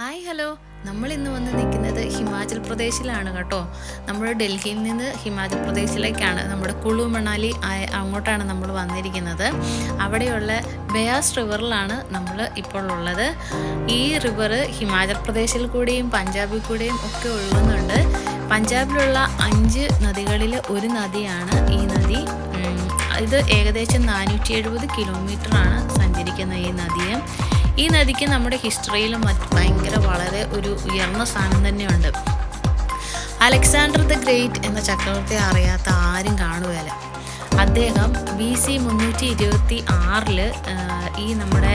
Hi hello. നമ്മൾ ഇന്ന് വന്ന് നിൽക്കുന്നത് ഹിമാചൽ പ്രദേശിലാണ് കേട്ടോ. നമ്മൾ ഡൽഹിയിൽ നിന്ന് ഹിമാചൽ പ്രദേശിലേക്കാണ്. നമ്മുടെ കുളു മണാലി അങ്ങോട്ടാണ് നമ്മൾ വന്നിരിക്കുന്നത്. അവിടെയുള്ള ബയാസ് റിവറിലാണ് നമ്മൾ ഇപ്പോൾ ഉള്ളത്. ഈ റിവർ ഹിമാചൽ പ്രദേശിൽ കൂടിയും പഞ്ചാബിൽ കൂടിയും ഒക്കെ ഒഴുകുന്നുണ്ട്. പഞ്ചാബിലുള്ള അഞ്ച് നദികളിൽ ഒരു നദിയാണ് ഈ നദി. ഇത് ഏകദേശം നാനൂറ്റി എഴുപത് കിലോമീറ്ററാണ് സഞ്ചരിക്കുന്ന ഈ നദി. നദിക്ക് നമ്മുടെ ഹിസ്റ്ററിയിൽ മറ്റ് ഭയങ്കര വളരെ ഒരു ഉയർന്ന സ്ഥാനം തന്നെയുണ്ട്. അലക്സാണ്ടർ ദ ഗ്രേറ്റ് എന്ന ചക്രവർത്തി അറിയാത്ത ആരും കാണുകയില്ല. അദ്ദേഹം ബി സി മുന്നൂറ്റി ഇരുപത്തി ആറിൽ ഈ നമ്മുടെ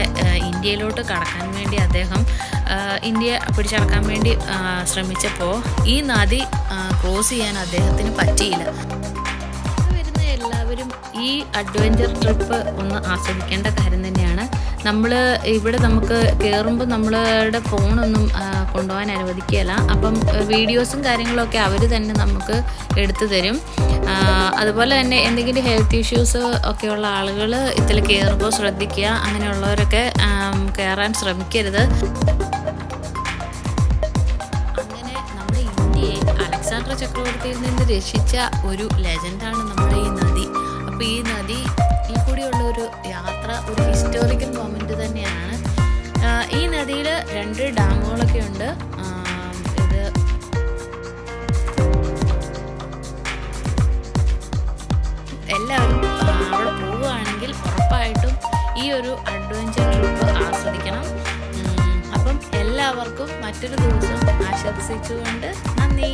ഇന്ത്യയിലോട്ട് കടക്കാൻ വേണ്ടി അദ്ദേഹം ഇന്ത്യ പിടിച്ചടക്കാൻ വേണ്ടി ശ്രമിച്ചപ്പോൾ ഈ നദി ക്രോസ് ചെയ്യാൻ അദ്ദേഹത്തിന് പറ്റിയില്ല. വരുന്ന എല്ലാവരും ഈ അഡ്വഞ്ചർ ട്രിപ്പ് ഒന്ന് ആസ്വദിക്കേണ്ട കാര്യം തന്നെയാണ്. നമ്മൾ ഇവിടെ നമുക്ക് കയറുമ്പോൾ നമ്മളുടെ ഫോണൊന്നും കൊണ്ടുപോകാൻ അനുവദിക്കുകയില്ല. അപ്പം വീഡിയോസും കാര്യങ്ങളൊക്കെ അവർ തന്നെ നമുക്ക് എടുത്തു തരും. അതുപോലെ തന്നെ എന്തെങ്കിലും ഹെൽത്ത് ഇഷ്യൂസ് ഒക്കെയുള്ള ആളുകൾ ഇതിൽ കയറുമ്പോൾ ശ്രദ്ധിക്കുക. അങ്ങനെയുള്ളവരൊക്കെ കയറാൻ ശ്രമിക്കരുത്. അങ്ങനെ അലക്സാണ്ടർ ചക്രവർത്തിയിൽ നിന്ന് രക്ഷിച്ച ഒരു ലെജൻഡാണ് നമ്മുടെ ഈ നദി. അപ്പോൾ ഈ നദി രണ്ട് ഡാമുകളൊക്കെ ഉണ്ട്. ഇത് എല്ലാവരും അവിടെ പോവുകയാണെങ്കിൽ ഉറപ്പായിട്ടും ഈ ഒരു അഡ്വഞ്ചർ ട്രിപ്പ് ആസ്വദിക്കണം. അപ്പം എല്ലാവർക്കും മറ്റൊരു ദിവസം ആശംസിച്ചുകൊണ്ട് നന്ദി.